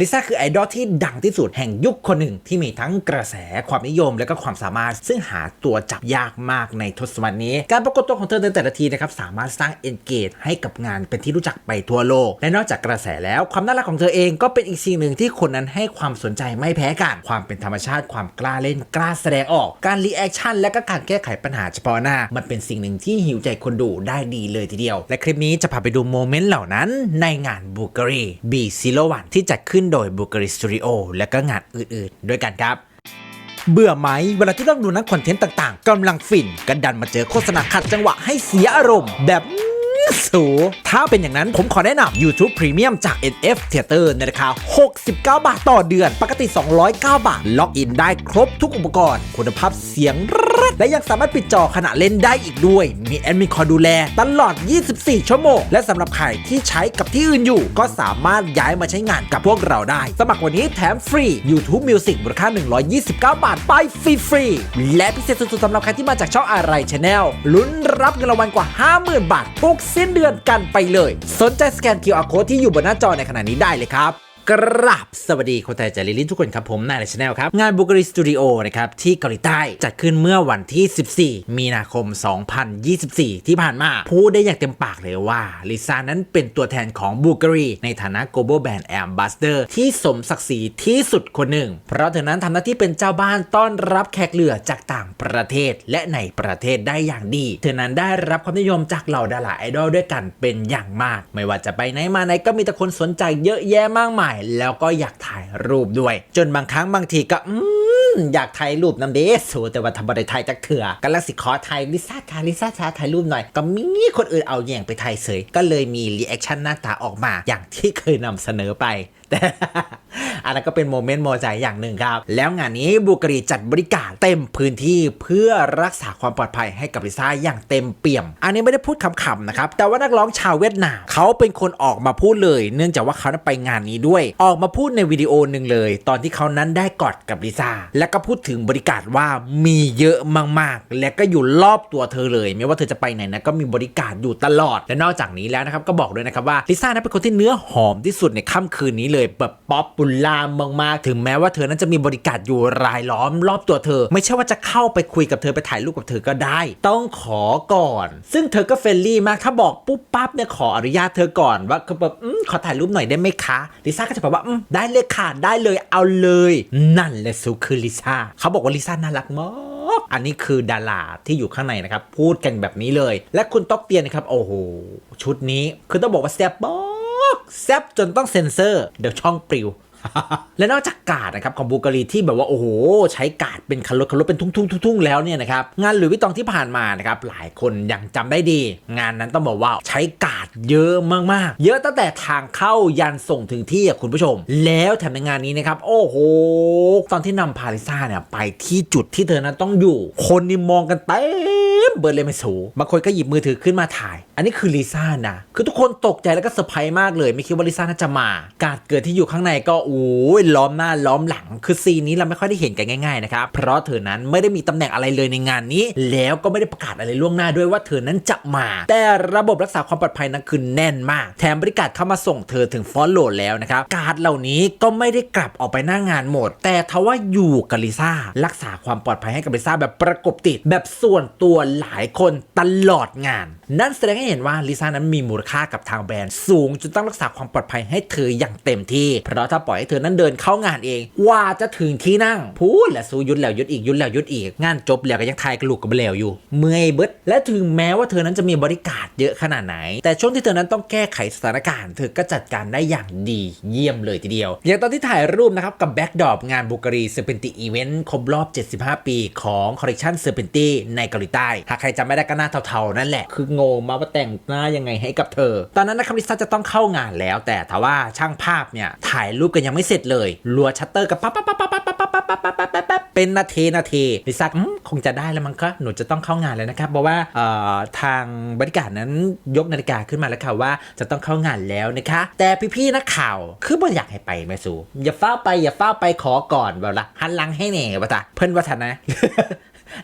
ลิซ่าคือไอดอลที่ดังที่สุดแห่งยุคคนหนึ่งที่มีทั้งกระแสความนิยมและก็ความสามารถ ซึ่งหาตัวจับยากมากในทศวรรษนี้ การปรากฏตัวของเธอในแต่ละทีนะครับสามารถสร้างเอนเกจให้กับงานเป็นที่รู้จักไปทั่วโลก และนอกจากกระแสแล้วความน่ารักของเธอเองก็เป็นอีกสิ่งหนึ่งที่คนนั้นให้ความสนใจไม่แพ้กันความเป็นธรรมชาติความกล้าเล่นกล้าแสดงออก การรีแอคชั่นและก็การแก้ไขปัญหาเฉพาะหน้า มันเป็นสิ่งหนึ่งที่หิวใจคนดูได้ดีเลยทีเดียว และคลิปนี้จะพาไปดูโมเมนต์เหล่านั้นในงานบูการีบีซิโลวันที่จัดขึ้นโดยบูการีสตูดิโอและก็งานอื่นๆ ด้วยกันครับ เบื่อไหม เวลาที่ต้องดูนักคอนเทนต์ต่างๆกำลังฟินกันดันมาเจอโฆษณาขัดจังหวะให้เสียอารมณ์แบบสูถ้าเป็นอย่างนั้นผมขอแนะนำ YouTube Premium จาก NF Theater ในราคา 69 บาทต่อเดือน ปกติ 209 บาท ล็อกอินได้ครบทุกอุปกรณ์ คุณภาพเสียง เลิศและยังสามารถปิดจอขณะเล่นได้อีกด้วย มีแอดมินคอยดูแลตลอด 24 ชั่วโมง และสำหรับใครที่ใช้กับที่อื่นอยู่ ก็สามารถย้ายมาใช้งานกับพวกเราได้ สมัครวันนี้แถมฟรี YouTube Music มูลค่า 129 บาท ไปฟรีฟรีๆและพิเศษสุดๆสำหรับใครที่มาจากช่องอะไรชาแนลลุ้นรับเงินรางวัลกว่า 50,000 บาททุกสิ้นเดือนกันไปเลย สนใจสแกน QR Code ที่อยู่บนหน้าจอในขณะนี้ได้เลยครับ กราบสวัสดีคนไทยใจลิลินทุกคนครับผมนายในชาแนลครับ งานบูกรีสตูดิโอนะครับ ที่เกาหลีใต้ จัดขึ้นเมื่อวันที่ 14 มีนาคม 2024 ที่ผ่านมา พูดได้อย่างเต็มปากเลยว่า ลิซ่านั้นเป็นตัวแทนของบูกรี ในฐานะ global band ambassador ที่สมศักดิ์ศรีที่สุดคนหนึ่ง เพราะเธอนั้นทำหน้าที่เป็นเจ้าบ้านต้อนรับแขกเหลือจากต่างประเทศและในประเทศได้อย่างดี เธอนั้นได้รับความนิยมจากเหล่าดาราไอดอลด้วยกันเป็นอย่างมาก ไม่ว่าจะไปไหนมาไหนก็มีแต่คนสนใจเยอะแยะมากมายแล้วก็อยากถ่ายรูปด้วย จนบางครั้งบางทีก็อืมอยากถ่ายรูปน้ำเดสแต่ว่าทำบริไทยจักเถื่อกันละสิขอถ่ายลิซ่าถ่ายลิซ่าชาถ่ายรูปหน่อย ก็มีคนอื่นเอาแย่งไปถ่ายเสยก็เลยมีรีแอคชั่นหน้าตาออกมา อย่างที่เคยนำเสนอไป อันนั้นก็เป็นโมเมนต์โมใจอย่างหนึ่งครับ แล้วงานนี้บูการีจัดบริการเต็มพื้นที่เพื่อรักษาความปลอดภัยให้กับลิซ่าอย่างเต็มเปี่ยม อันนี้ไม่ได้พูดขำๆนะครับ แต่ว่านักร้องชาวเวียดนามเขาเป็นคนออกมาพูดเลย เนื่องจากว่าเขานั้นไปงานนี้ด้วย ออกมาพูดในวิดีโอหนึ่งเลย ตอนที่เขานั้นได้กอดกับลิซ่าและก็พูดถึงบริการว่ามีเยอะมากๆ และก็อยู่รอบตัวเธอเลย ไม่ว่าเธอจะไปไหนนะก็มีบริการอยู่ตลอดและนอกจากนี้แล้วนะครับก็บอกด้วยนะครับว่าลิซ่านั้นเป็นคนที่เนื้อหอมที่สุดในค่ำคืนนี้เลยแบบป๊อปปูล่ามมากๆ ถึงแม้ว่าเธอนั้นจะมีบริการอยู่รายล้อมรอบตัวเธอ ไม่ใช่ว่าจะเข้าไปคุยกับเธอไปถ่ายรูปกับเธอก็ได้ ต้องขอก่อน ซึ่งเธอก็เฟรนลี่มากถ้าบอกปุ๊บปั๊บเนี่ยขออนุญาตเธอก่อนว่าแบบขอถ่ายรูปหน่อยได้ไหมคะลิซ่าก็จะบอกว่าได้เลยค่ะได้เลยเอาเลย นั่นแหละสุคือลิซ่าเขาบอกว่าลิซ่าน่ารักมากอันนี้คือดาราที่อยู่ข้างในนะครับ พูดกันแบบนี้เลย และคุณต๊อกเตียนนะครับ โอ้โห ชุดนี้คือต้องบอกว่าแซ่บมาก แซ่บจนต้องเซ็นเซอร์ เดี๋ยวช่องปลิวและนอกจากกาดนะครับของบูการีที่แบบว่าโอ้โห ใช้กาดเป็นคันรถคันรถเป็นทุ่งๆๆแล้วเนี่ยนะครับงานหลุยส์วิตองที่ผ่านมานะครับหลายคนยังจำได้ดี งานนั้นต้องบอกว่าใช้กาดเยอะมากๆ เยอะตั้งแต่ทางเข้ายันส่งถึงที่คุณผู้ชม แล้วแถมในงานนี้นะครับโอ้โห ตอนที่นำพาริซ่าเนี่ยไปที่จุดที่เธอนั้นต้องอยู่ คนนี่มองกันเต็ม เบิร์ดเลยไม่สูบางคนก็หยิบมือถือขึ้นมาถ่าย อันนี้คือลิซ่านะ คือทุกคนตกใจแล้วก็เซอร์ไพรส์มากเลย ไม่คิดว่าลิซ่าน่าจะมา การเกิดที่อยู่ข้างในก็โอ้ยล้อมหน้าล้อมหลัง คือซีนนี้เราไม่ค่อยได้เห็นกันง่ายๆนะครับ เพราะเธอนั้นไม่ได้มีตำแหน่งอะไรเลยในงานนี้ แล้วก็ไม่ได้ประกาศอะไรล่วงหน้าด้วยว่าเธอนั้นจะมา แต่ระบบรักษาความปลอดภัยนั้นคือแน่นมาก แถมบริการเข้ามาส่งเธอถึงฟอนโหลดแล้วนะครับ การ์ดเหล่านี้ก็ไม่ได้กลับออกไปหน้างานหมด แต่ทว่าอยู่กับลิซ่ารักษาความปลอดภัยให้กับลิซ่าแบบประกบติดแบบส่วนตัวหลายคนตลอดงาน นั่นแสดงให้เห็นว่าลิซ่านั้นมีมูลค่ากับทางแบรนด์ สูงจนต้องรักษาความปลอดภัยให้เธออย่างเต็มที่ เพราะถ้าปล่อยให้เธอนั้นเดินเข้างานเองว่าจะถึงที่นั่งพูดและสู้ยุดแล้วยุดอีกยุดแล้วยุดอีกงานจบแล้วก็ยังทายกระลูกกับเหลวอยู่ เมื่อยเบิดและถึงแม้ว่าเธอนั้นจะมีบริการเยอะขนาดไหน แต่ช่วงที่เธอนั้นต้องแก้ไขสถานการณ์เธอก็จัดการได้อย่างดีเยี่ยมเลยทีเดียว อย่างตอนที่ถ่ายรูปนะครับกับแบ็กดอปงานบูการีเซอร์เปนติอีเวนต์ครบรอบ 75 ปี ของคอลเลคชันเซอร์เปนตีในเกาหลีใต้หาใครจำไม่ได้ก็หน้าเทาๆนั่นแหละ คืองงมาว่าแต่งหน้ายังไงให้กับเธอ ตอนนั้นนะครับลิซ่าจะต้องเข้างานแล้ว แต่ทว่าช่างภาพเนี่ยถ่ายรูปกันยังไม่เสร็จเลยรัวชัตเตอร์กับปั๊บปั๊บปั๊บปั๊บปั๊บปั๊บปั๊บปั๊บปั๊บปั๊บปั๊บปั๊บเป็นนาทีนาทีลิซ่าคงจะได้แล้วมั้งคะหนูจะต้องเข้างานแล้วนะครับเพราะว่าทางบริการนั้นยกนาฬิกาขึ้นมาแล้วค่ะว่าจะต้องเข้างานแล้วนะคะแต่พี่ๆนักข่าวคือบ่อยากให้ไปแม่สูอย่าเฝ้าไปอย่าเฝ้าไปขอก่อนแบบละหันหลังให้แหน่วะจ้ะเพิ่นวัฒนะ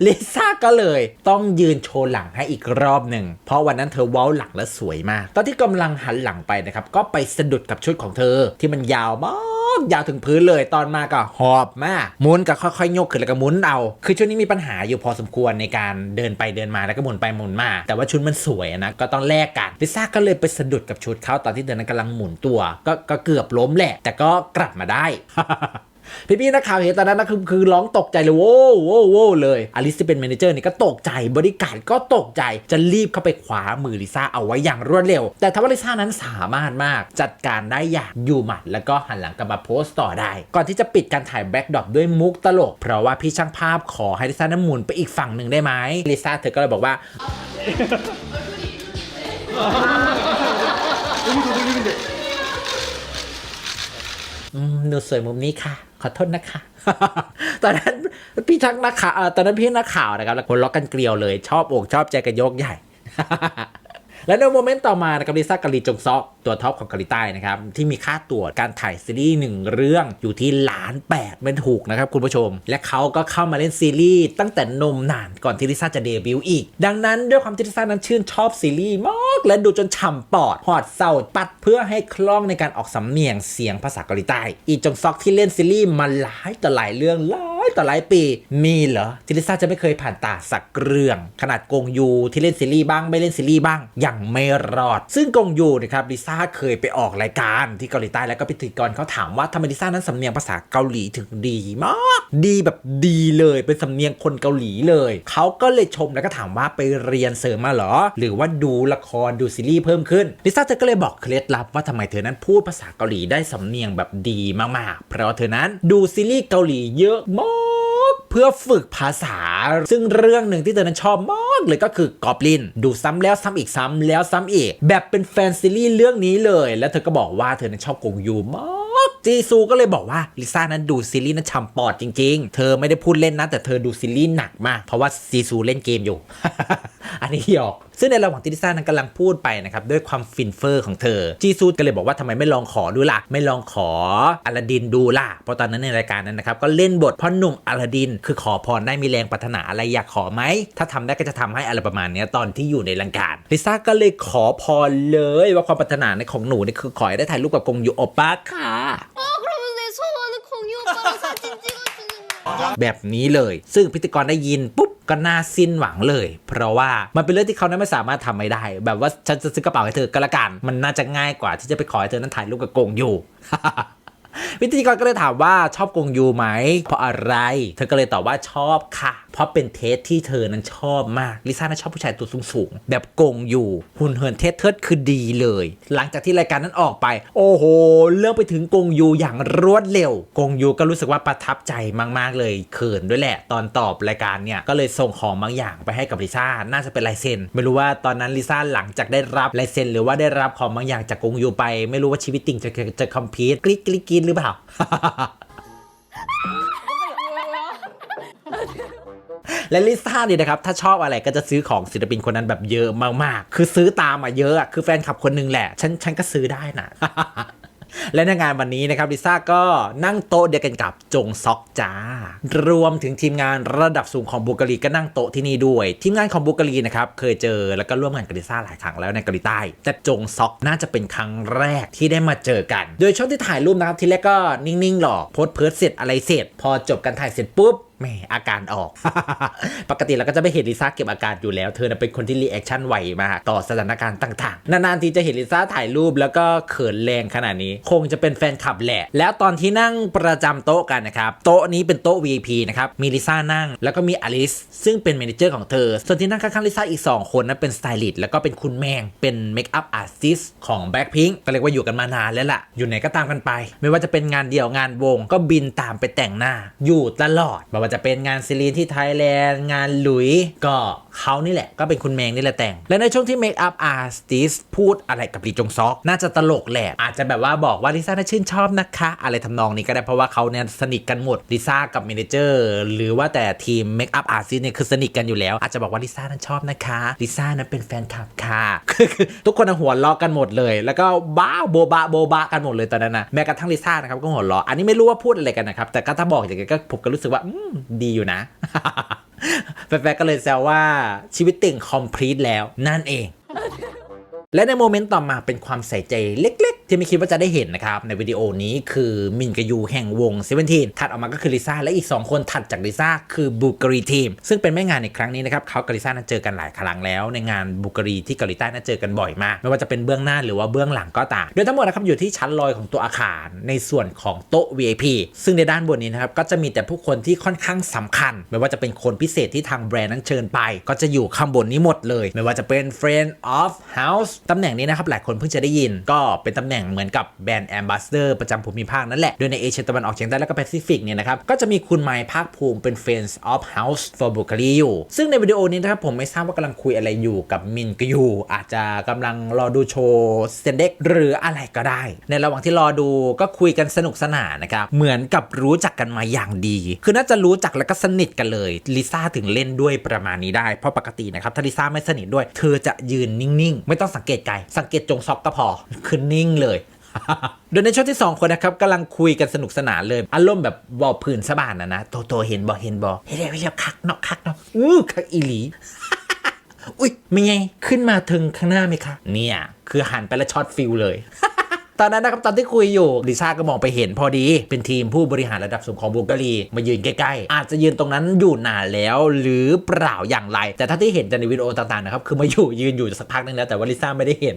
ลิซ่าก็เลยต้องยืนโชว์หลังให้อีกรอบหนึ่ง เพราะวันนั้นเธอเว้าหลังและสวยมาก ตอนที่กำลังหันหลังไปนะครับ ก็ไปสะดุดกับชุดของเธอที่มันยาวมากกยาวถึงพื้นเลยตอนมาก็หอบมากหมุนก็ค่อยๆยกขึ้นแล้วก็หมุนเอา คือช่วงนี้มีปัญหาอยู่พอสมควรในการเดินไปเดินมาแล้วก็หมุนไปหมุนมา แต่ว่าชุดมันสวยนะก็ต้องแลกกันลิซ่าก็เลยไปสะดุดกับชุดเขาตอนที่เดินนั้นกำลังหมุนตัว ก็ก็เกือบล้มแหละ แต่ก็กลับมาได้ พี่ๆนักข่าวเห็นตอนนั้นนะคือคือร้องตกใจเลยโว้วโว้วโว้วเลยอลิซที่เป็นเมเนเจอร์นี่ก็ตกใจบริการดก็ตกใจจะรีบเข้าไปคว้ามือลิซ่าเอาไว้อย่างรวดเร็ว แต่ทว่าลิซ่านั้นสามารถมากจัดการได้อย่างอยู่หมัด แล้วก็หันหลังกลับมาโพสต์ต่อได้ ก่อนที่จะปิดการถ่ายแบ็กดรอปด้วยมุกตลก เพราะว่าพี่ช่างภาพขอให้ลิซ่านั้นหมุนไปอีกฝั่งหนึ่งได้ไหมลิซ่าเธอก็เลยบอกว่าอืมหนูสวยมุมนี้ค่ะ ขอโทษนะคะ ตอนนั้นพี่ทักนักข่าวตอนนั้นพี่นักข่าวนะครับแล้วคนล็อกกันเกลียวเลย ชอบอกชอบใจกันยกใหญ่ และในโมเมนต์ต่อมานะครับลิซ่ากับลีจงซอกตัวท็อปของเกาหลีใต้นะครับที่มีค่าตัวการถ่ายซีรีส์หนึ่งเรื่องอยู่ที่ล้านแปดไม่ถูกนะครับคุณผู้ชม และเขาก็เข้ามาเล่นซีรีส์ตั้งแต่นมนานก่อนที่ลิซ่าจะเดบิวต์อีก ดังนั้นด้วยความที่ลิซ่านั้นชื่นชอบซีรีส์มากและดูจนฉ่ำปอดหอดเศร้าปัดเพื่อให้คล่องในการออกสำเนียงเสียงภาษาเกาหลีใต้ อีจงซอกที่เล่นซีรีส์มาหลายต่อหลายเรื่องหลาย ต่อหลายปี มีเหรอที่ลิซ่าจะไม่เคยผ่านตาสักเรื่อง ขนาดกงยูที่เล่นซีรีส์บ้างไม่เล่นซีรีส์บ้าง ยังไม่รอด ซึ่งกงยูนะครับลิซ่าเคยไปออกรายการที่เกาหลีใต้แล้วก็พิธีกรเขาถามว่าทำไมลิซ่านั้นสำเนียงภาษาเกาหลีถึงดีมาก ดีแบบดีเลยเป็นสำเนียงคนเกาหลีเลยเขาก็เลยชมแล้วก็ถามว่าไปเรียนเสริมมาเหรอ หรือว่าดูละครดูซีรีส์เพิ่มขึ้นลิซ่าเธอก็เลยบอกเคล็ดลับว่าทำไมเธอนั้นพูดภาษาเกาหลีได้สำเนียงแบบดีมากๆ เพราะเธอนั้นดูซีรีส์เกาหลีเยอะมากเพื่อฝึกภาษา ซึ่งเรื่องหนึ่งที่เธอนั้นชอบมากเลยก็คือกอบลิน ดูซ้ำแล้วซ้ำอีกซ้ำแล้วซ้ำอีก แบบเป็นแฟนซีรีส์เรื่องนี้เลย แล้วเธอก็บอกว่าเธอนั้นชอบกงยูมากจีซูก็เลยบอกว่าลิซ่านั้นดูซีรีส์นั้นฉ่ำปอดจริง ๆ เธอไม่ได้พูดเล่นนะแต่เธอดูซีรีส์หนักมาก เพราะว่าจีซูเล่นเกมอยู่ อันนี้หยอก ซึ่งในระหว่างที่ลิซ่านั้นกำลังพูดไปนะครับด้วยความฟินเฟอร์ของเธอ จีซูก็เลยบอกว่าทำไมไม่ลองขอดูล่ะ ไม่ลองขออลาดินดูล่ะ เพราะตอนนั้นในรายการนั้นนะครับก็เล่นบทพ่อหนุ่มอลาดิน คือขอพรได้มีแรงปรารถนาอะไรอยากขอไหม ถ้าทำได้ก็จะทำให้อะไรประมาณนี้ตอนที่อยู่ในรายการลิซ่าก็เลยขอพรเลยว่าความปรารถนาในของหนูนี่คือขอให้ได้ถ่ายรูปกับกงยูโอป้าค่ะ แบบนี้เลย ซึ่งพิธีกรได้ยินปุ๊บก็น่าสิ้นหวังเลย เพราะว่ามันเป็นเรื่องที่เขานั้นไม่สามารถทำไม่ได้ แบบว่าฉันจะซื้อกระเป๋าให้เธอก็แล้วกัน มันน่าจะง่ายกว่าที่จะไปขอให้เธอนั้นถ่ายรูปกับกงอยู่ พิธีกรก็เลยถามว่าชอบกงยูไหม เพราะอะไร เธอก็เลยตอบว่าชอบค่ะ เพราะเป็นเทสที่เธอนั้นชอบมาก ลิซ่านั้นชอบผู้ชายตัวสูงๆ แบบกงยูหุ่นเหินเทสเทิดคือดีเลย หลังจากที่รายการนั้นออกไป โอ้โห เรื่องไปถึงกงยูอย่างรวดเร็ว กงยูก็รู้สึกว่าประทับใจมากๆเลยเขินด้วยแหละ ตอนตอบรายการเนี่ยก็เลยส่งของบางอย่างไปให้กับลิซ่า น่าจะเป็นลายเซ็น ไม่รู้ว่าตอนนั้นลิซ่าหลังจากได้รับลายเซ็น หรือว่าได้รับของบางอย่างจากกงยูไป ไม่รู้ว่าชีวิตจริงจะจะคอมพีทกริ๊กกริ๊กกริ๊กรือเปล่า และลิซ่าเนี่ยนะครับ ถ้าชอบอะไรก็จะซื้อของศิลปินคนนั้นแบบเยอะมากๆ คือซื้อตามมาเยอะอะคือแฟนคลับคนหนึงแหละ ฉันฉันก็ซื้อได้นะ และในงานวันนี้นะครับลิซ่าก็นั่งโต๊ะเดียวกันกับจงซอกจ้า รวมถึงทีมงานระดับสูงของบุการีก็นั่งโต๊ะที่นี่ด้วย ทีมงานของบุการีนะครับเคยเจอแล้วก็ร่วมงานกับลิซ่าหลายครั้งแล้วในเกาหลีใต้ แต่จงซอกน่าจะเป็นครั้งแรกที่ได้มาเจอกัน โดยช่วงที่ถ่ายรูปนะครับทีแรกก็นิ่งๆหรอกโพสเพิร์ดเสร็จอะไรเสร็จ พอจบการถ่ายเสร็จปุ๊บ แหมอาการออก ปกติเราก็จะไม่เห็นลิซ่าเก็บอาการอยู่แล้ว เธอเป็นคนที่รีแอคชั่นไวมากต่อสถานการณ์ต่างๆ นานๆทีจะเห็นลิซ่าถ่ายรูปแล้วก็เขินแรงขนาดนี้ คงจะเป็นแฟนคลับแหละ แล้วตอนที่นั่งประจำโต๊ะกันนะครับ โต๊ะนี้เป็นโต๊ะ VIP นะครับ มีลิซ่านั่ง แล้วก็มีอลิสซึ่งเป็นเมเนเจอร์ของเธอ ส่วนที่นั่งข้างๆลิซ่าอีก 2 คนนั้นเป็นสไตลิสต์แล้วก็เป็นคุณแมง เป็นเมคอัพอาร์ติสของ Blackpink ก็เรียกว่าอยู่กันมานานแล้วล่ะ อยู่ไหนก็ตามกันไป ไม่ว่าจะเป็นงานเดี่ยวงานวงก็บินตามไปแต่งหน้า อยู่ตลอดไม่ว่าจะเป็นงานซีรีส์ที่ไทยแลนด์งานหลุย ก็เขานี่แหละก็เป็นคุณแมงนี่แหละแต่ง และในช่วงที่เมคอัพอาร์ติสพูดอะไรกับลีจงซอก น่าจะตลกแหละ อาจจะแบบว่าบอกว่าลิซ่าน่าชื่นชอบนะคะ อะไรทำนองนี้ก็ได้เพราะว่าเขาเนี่ยสนิทกันหมดลิซ่ากับเมเนเจอร์หรือว่าแต่ทีมเมคอัพอาร์ติสเนี่ยคือสนิทกันอยู่แล้ว อาจจะบอกว่าลิซ่านั้นชอบนะคะลิซ่านั้นเป็นแฟนคลับค่ะทุกคนหัวเราะกันหมดเลย แล้วก็บ้าโบบะโบบะกันหมดเลยตอนนั้นนะแม้กระทั่งลิซ่านะครับก็หัวเราะอันนี้ไม่รู้ว่าพูดอะไรกันนะครับแต่ก็ถ้าบอกอย่างนี้ก็ผมก็รู้สึกว่าอืมดีอยู่นะแฟนๆก็เลยแซวว่าชีวิตติ่งคอมพลีทแล้วนั่นเอง และในโมเมนต์ต่อมาเป็นความใส่ใจเล็กๆ ที่ไม่คิดว่าจะได้เห็นนะครับ ในวิดีโอนี้คือมินกยูแห่งวงเซเวนทีนถัดออกมาก็คือลิซ่าและอีก 2 คนถัดจากลิซ่าคือบูกรีทีมซึ่งเป็นแม่งานในครั้งนี้นะครับเขากับลิซ่านั้นเจอกันหลายครั้งแล้วในงานบูกรีที่เกาหลีใต้นั้นเจอกันบ่อยมาก ไม่ว่าจะเป็นเบื้องหน้าหรือว่าเบื้องหลังก็ตามโดยทั้งหมดนะครับอยู่ที่ชั้นลอยของตัวอาคารในส่วนของโต๊ะ VIP ซึ่งในด้านบนนี้นะครับก็จะมีแต่ผู้คนที่ค่อนข้างสำคัญ ไม่ว่าจะเป็นคนพิเศษที่ทางแบรนด์นั้นเชิญไป ก็จะอยู่ข้างบนนี้หมดเลย ไม่ว่าจะเป็น Friend of House ตำแหน่งนี้นะครับหลายคนเพิ่งจะได้ยินก็เป็นตำแหน่งเหมือนกับแบรนด์ Ambassador ประจำภูมิภาคนั่นแหละ โดยในเอเชียตะวันออกเฉียงใต้และก็แปซิฟิกเนี่ยนะครับ ก็จะมีคุณไมค์ภาคภูมิเป็น Friends of House for b u k a r i อยู่ ซึ่งในวิดีโอนี้นะครับผมไม่ทราบว่ากำลังคุยอะไรอยู่กับมินกยูอาจจะกำลังรอดูโชว์เซนเด็กหรืออะไรก็ได้ ในระหว่างที่รอดูก็คุยกันสนุกสนานนะครับ เหมือนกับรู้จักกันมาอย่างดี คือน่าจะรู้จักแล้วก็สนิทกันเลย ลิซ่าถึงเล่นด้วยประมาณนี้ได้ เพราะปกตินะครับ ถ้าลิซ่าไม่สนิทด้วย เธอจะยืนนิ่งๆ ไม่ต้องสังเกตไกล สังเกตจงซอกก็พอ คือนิ่งเลย โดยในช่วงที่2คนนะครับกำลังคุยกันสนุกสนานเลยอารมณ์แบบบอผื่นสะบานนะนะโตโตเห็นบอเห็นบอเฮ้ยเดี๋ยวเดี๋ยวคักเนาะคักเนาะอู้คักอีหลีอุ้ยไม่ไงขึ้นมาถึงข้างหน้าไหมคะเนี่ย คือหันไปแล้วช็อตฟิลเลย ตอนนั้นนะครับตอนที่คุยอยู่ลิซ่าก็มองไปเห็นพอดี เป็นทีมผู้บริหารระดับสูงของบูการีมายืนใกล้ๆ อาจจะยืนตรงนั้นอยู่นานแล้วหรือเปล่าอย่างไร แต่ถ้าที่เห็นจากในวิดีโอต่างๆนะครับคือมาอยู่ยืนอยู่สักพักนึงแล้วแต่ว่าลิซ่าไม่ได้เห็น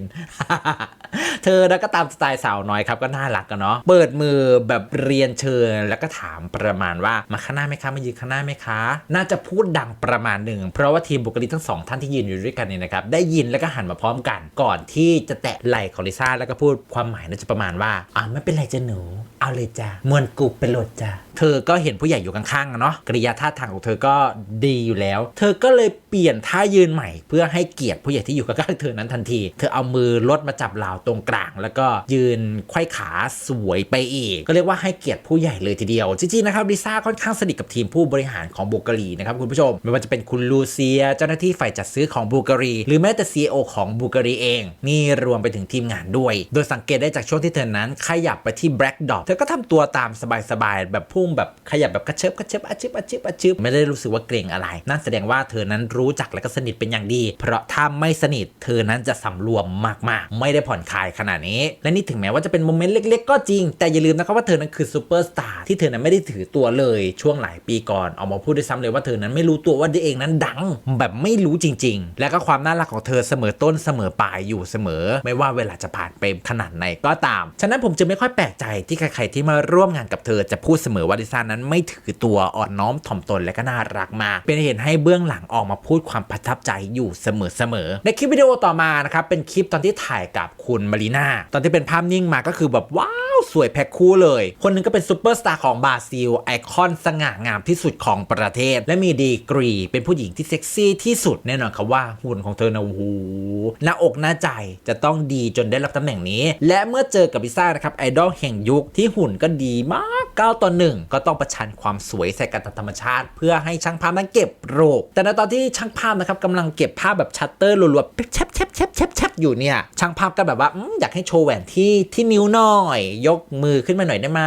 เธอแล้วก็ตามสไตล์สาวน้อยครับก็น่ารักกันเนาะเปิดมือแบบเรียนเชิญแล้วก็ถามประมาณว่ามาข้างหน้าไหมคะมายืนข้างหน้าไหมคะ น่าจะพูดดังประมาณหนึ่งเพราะว่าทีมบุคลิกทั้งสองท่านที่ยืนอยู่ด้วยกันเนี่ยนะครับได้ยินแล้วก็หันมาพร้อมกัน ก่อนที่จะแตะไหล่ของลิซ่าแล้วก็พูดความหมายจะประมาณว่าอ่าไม่เป็นไรจ้ะหนู เอาเลยจ้ะมวนกุบเป็นโหลดจ้ะเธอก็เห็นผู้ใหญ่อยู่ข้างๆอะเนาะกริยาท่าทางของเธอก็ดีอยู่แล้ว เธอก็เลยเปลี่ยนท่ายืนใหม่ เพื่อให้เกียรติผู้ใหญ่ที่อยู่ข้างๆเธอนั้นทันที เธอเอามือลดมาจับเหลาตรงกลาง แล้วก็ยืนไขว้ขาสวยไปอีก ก็เรียกว่าให้เกียรติผู้ใหญ่เลยทีเดียว จริงๆนะครับลิซ่าค่อนข้างสนิทกับทีมผู้บริหารของบูการีนะครับคุณผู้ชม ไม่ว่าจะเป็นคุณลูเซีย เจ้าหน้าที่ฝ่ายจัดซื้อของบูการีหรือแม้แต่ CEO ของบูการีเอง นี่รวมไปถึงทีมงานด้วย โดยสังเกตได้จากช่วงที่เธอนั้นขยับไปที่ Black Dot เธอก็ทำตัวตามสบายๆแบบพุ่งแบบขยับแบบกระเชิบกระเชิบอาชิบอาชิบอาชิบไม่ได้รู้สึกว่าเกรงอะไร นั่นแสดงว่าเธอนั้นรู้จักและก็สนิทเป็นอย่างดี เพราะถ้าไม่สนิทเธอนั้นจะสำรวมมากๆ ไม่ได้ผ่อนคลายขนาดนี้ และนี่ถึงแม้ว่าจะเป็นโมเมนต์เล็ก ๆ ก็จริง แต่อย่าลืมนะครับว่าเธอนั้นคือซูเปอร์สตาร์ที่เธอนั้นไม่ได้ถือตัวเลยช่วงหลายปีก่อนออกมาพูดด้วยซ้ำเลยว่าเธอนั้นไม่รู้ตัวว่าตัวเองนั้นดัง แบบไม่รู้จริง ๆ และก็ความน่ารักของเธอเสมอต้นเสมอปลายอยู่เสมอ ไม่ว่าเวลาจะผ่านไปขนาดไหนก็ตาม ฉะนั้นผมจึงไม่ค่อยแปลกใจที่ใครๆที่มาร่วมงานกับเธอจะพูดเสมอว่าดิซ่านั้นไม่ถือตัวอ่อนน้อมถ่อมตนและก็น่ารักมาก เป็นเหตุให้เบื้องหลังออกมาพูดความประทับใจอยู่เสมอๆในคลิปวิดีโอต่อมานะครับเป็นคลิปตอนที่ถ่ายกับคุณมารีนาตอนที่เป็นภาพนิ่งมาก็คือแบบว้าวสวยแพ็คคู่เลย คนหนึงก็เป็นซูเปอร์สตาร์ของบราซิล ไอคอนสง่างามที่สุดของประเทศ และมีดีกรี เป็นผู้หญิงที่เซ็กซี่ที่สุดแน่นอนครับว่าหุ่นของเธอนะโอ้โหน้าอกหน้าใจจะต้องดีจนได้รับตำแหน่งนี้ และเมื่อเจอกับลิซ่านะครับไอดอลแห่งยุคที่หุ่นก็ดีมากก้าต่อหนึ่งก็ต้องประชันความสวยใส่กันตามธรรมชาติ เพื่อให้ช่างภาพนั้นเก็บรูปแต่ในตอนที่ช่างภาพนะครับกำลังเก็บภาพแบบชัตเตอร์รัวๆแชบแชบแชบแชบแชบอยู่เนี่ยช่างภาพก็แบบว่าอยากให้โชว์แหวนที่ที่นิ้วหน่อย ยกมือขึ้นมาหน่อยได้ไหม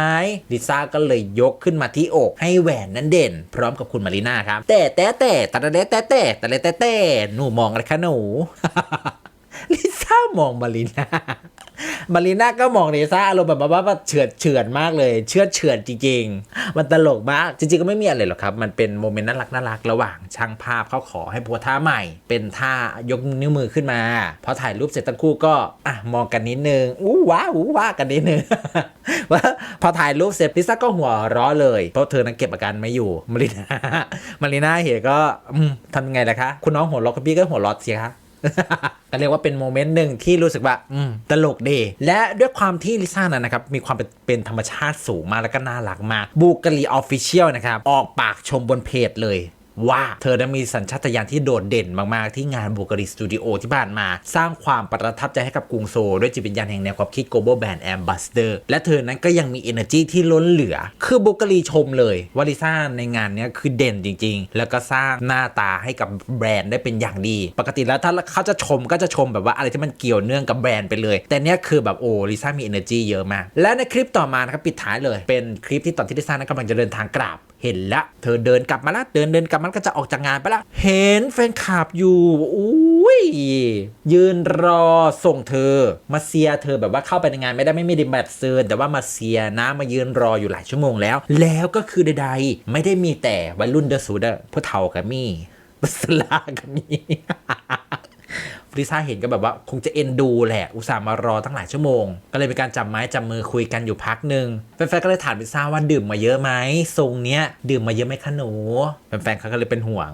ลิซ่าก็เลยยกขึ้นมาที่อกให้แหวนนั้นเด่น พร้อมกับคุณมารีน่าครับ แต่แต่แต่แต่แต่แต่แต่แต่แต่แต่หนูมองอะไรคะหนูลิซ่ามองมารีน่า มารีน่าก็มองลิซ่าอารมณ์แบบว่าแบบเฉือนเฉือนมากเลย เชื่อดเฉือนจริง ๆ มันตลกมากจริงๆก็ไม่มีอะไรหรอกครับ มันเป็นโมเมนต์น่ารักน่ารักระหว่างช่างภาพเขาขอให้โพสท่าใหม่ เป็นท่ายกนิ้วมือขึ้นมาพอถ่ายรูปเสร็จทั้งคู่ก็อะมองกันนิดนึงอู้ว้าอู้ว้ากันนิดนึงว่าพอถ่ายรูปเสร็จลิซ่าก็หัวราะเลย เพราะเธอนั้นเก็บอาการไม่อยู่มารีน่ามารีน่าเห็นก็ทำยังไงล่ะคะ คุณน้องหัวราะกับพี่ก็หัวเราะสิคะ ก็เรียกว่าเป็นโมเมนต์หนึ่งที่รู้สึกว่าตลกดีและด้วยความที่ลิซ่านั้นนะครับ มีความเป็นเป็นธรรมชาติสูงมากแล้วก็น่ารักมากบูกาลีออฟฟิเชียลนะครับ ออกปากชมบนเพจเลย ว่าเธอได้มีสัญชาตญาณที่โดดเด่นมาก ๆ ที่งานบูการีสตูดิโอที่ผ่านมา สร้างความประทับใจให้กับกรุงโซด้วยจิตวิญญาณแห่งแนวความคิด global brand ambassador และเธอนั้นก็ยังมี energy ที่ล้นเหลือ คือบูการีชมเลยว่าลิซ่าในงานนี้คือเด่นจริง ๆ แล้วก็สร้างหน้าตาให้กับแบรนด์ได้เป็นอย่างดี ปกติแล้วถ้าเขาจะชมก็จะชมแบบว่าอะไรที่มันเกี่ยวเนื่องกับแบรนด์ไปเลย แต่เนี้ยคือแบบโอ้ลิซ่ามี energy เยอะมาก และในคลิปต่อมานะครับปิดท้ายเลย เป็นคลิปที่ตอนที่ลิซ่านั้นกำลังจะเดินทางกลับ เห็นละ เธอเดินกลับมาละเดินเดินกลับมันก็จะออกจากงานไปละ เห็นแฟนคลับอยู่อุ้ยยืนรอส่งเธอมาเซียเธอแบบว่าเข้าไปในงานไม่ได้ไม่ไม่ได้แบบเซิร์นแต่ว่ามาเซียนะมายืนรออยู่หลายชั่วโมงแล้ว แล้วก็คือใดๆไม่ได้มีแต่วัยรุ่นเดอะสูดอะผู้เฒ่ากับมี่บัสลากับมี่ ลิซ่าเห็นก็แบบว่าคงจะเอ็นดูแหละ อุตส่าห์มารอตั้งหลายชั่วโมง ก็เลยมีการจับไม้จับมือคุยกันอยู่พักหนึ่งแฟนๆก็เลยถามลิซ่าว่าดื่มมาเยอะไหมทรงเนี้ยดื่มมาเยอะไหมคะหนูแฟนๆเขาก็เลยเป็นห่วง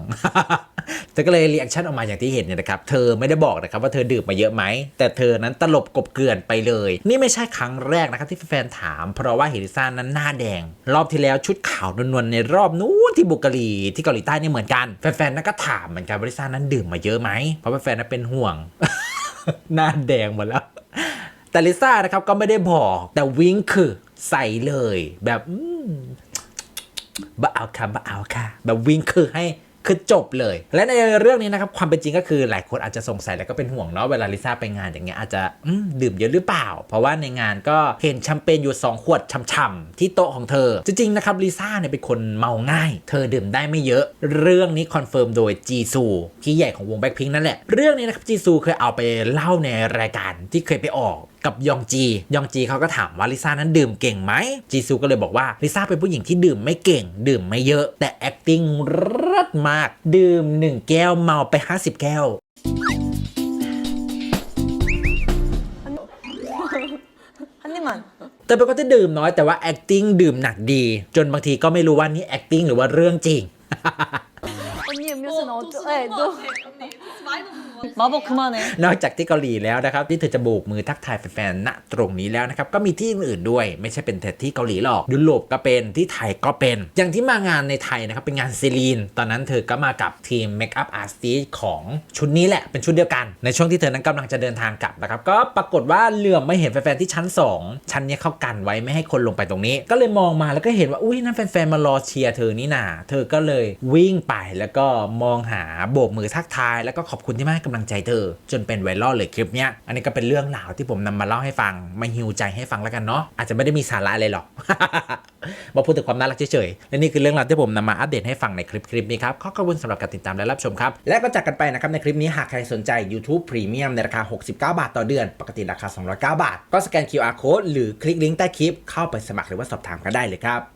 เธอก็เลยรีแอคชั่นออกมาอย่างที่เห็นเนี่ยนะครับ เธอไม่ได้บอกนะครับว่าเธอดื่มมาเยอะไหม แต่เธอนั้นตลบกบเกลื่อนไปเลย นี่ไม่ใช่ครั้งแรกนะครับที่แฟนถาม เพราะว่าเฮลิซ่านั้นหน้าแดง รอบที่แล้วชุดขาวนวลๆในรอบนู้นที่บุกรีที่เกาหลีใต้นี่เหมือนกัน แฟนๆนั้นก็ถามเหมือนกันว่าลิซ่านั้นดื่มมาเยอะไหม เพราะว่าแฟนนั้นเป็นห่วง หน้าแดงหมดแล้ว แต่ลิซ่านะครับก็ไม่ได้บอก แต่วิงคือใส่เลย แบบบ้าเอาค่ะบ้าเอาค่ะ แบบวิงคือให้ คือจบเลย และในเรื่องนี้นะครับความเป็นจริงก็คือหลายคนอาจจะสงสัยแล้วก็เป็นห่วงเนาะเวลาลิซ่าไปงานอย่างเงี้ยอาจจะดื่มเยอะหรือเปล่า เพราะว่าในงานก็เห็นแชมเปญอยู่ 2 ขวดช่ำๆที่โต๊ะของเธอ จริงๆนะครับลิซ่าเนี่ยเป็นคนเมาง่าย เธอดื่มได้ไม่เยอะ เรื่องนี้คอนเฟิร์มโดยจีซูพี่ใหญ่ของวงแบ็คพิงนั่นแหละเรื่องนี้นะครับจีซูเคยเอาไปเล่าในรายการที่เคยไปออก กับยองจี ยองจีเขาก็ถามว่าลิซ่านั้นดื่มเก่งไหม จีซูก็เลยบอกว่าลิซ่าเป็นผู้หญิงที่ดื่มไม่เก่ง ดื่มไม่เยอะ แต่ acting รัดมาก ดื่ม 1 แก้วเมาไป 50 แก้ว 한 입만. แต่เป็นคนที่ดื่มน้อยแต่ว่า acting ดื่มหนักดี จนบางทีก็ไม่รู้ว่านี่ acting หรือว่าเรื่องจริง 언니 음료수는 어, 어, หมอบอกคือมาเนยนอกจากที่เกาหลีแล้วนะครับที่เธอจะโบกมือทักทายแฟนๆณตรงนี้แล้วนะครับก็มีที่อื่นๆด้วย ไม่ใช่เป็นแต่ที่เกาหลีหรอกยุโรปก็เป็นที่ไทยก็เป็น อย่างที่มางานในไทยนะครับเป็นงานซีรีน ตอนนั้นเธอก็มากับทีมเมคอัพอาร์ติสของชุดนี้แหละเป็นชุดเดียวกัน ในช่วงที่เธอนั้นกำลังจะเดินทางกลับนะครับก็ปรากฏว่าเหลื่อมไม่เห็นแฟนๆที่ชั้น 2 ชั้นนี้เข้ากันไว้ไม่ให้คนลงไปตรงนี้ ก็เลยมองมาแล้วก็เห็นว่าอุ้ยนั่นแฟนๆมารอเชียร์เธอนี่นาเธอก็เลยวิ่งไปแล้วก็มองหาโบกมือทักทายแล้วก็ขอบคุณที่มาใกำลังใจเธอ จนเป็นไวรัลเลยคลิปเนี้ยอันนี้ก็เป็นเรื่องราวที่ผมนำมาเล่าให้ฟังมาฮิวใจให้ฟังแล้วกันเนาะอาจจะไม่ได้มีสาระอะไรหรอกมาพูดถึงความน่ารักเฉยๆและนี่คือเรื่องราวที่ผมนำมาอัปเดตให้ฟังในคลิปคลิปนี้ครับขอขอบคุณสำหรับการติดตามและรับชมครับและก็จากกันไปนะครับในคลิปนี้หากใครสนใจ YouTube Premium ในราคา 69 บาทต่อเดือน ปกติราคา 209 บาท ก็สแกน QR Code หรือคลิกลิงก์ใต้คลิปเข้าไปสมัครหรือว่าสอบถามกันได้เลยครับ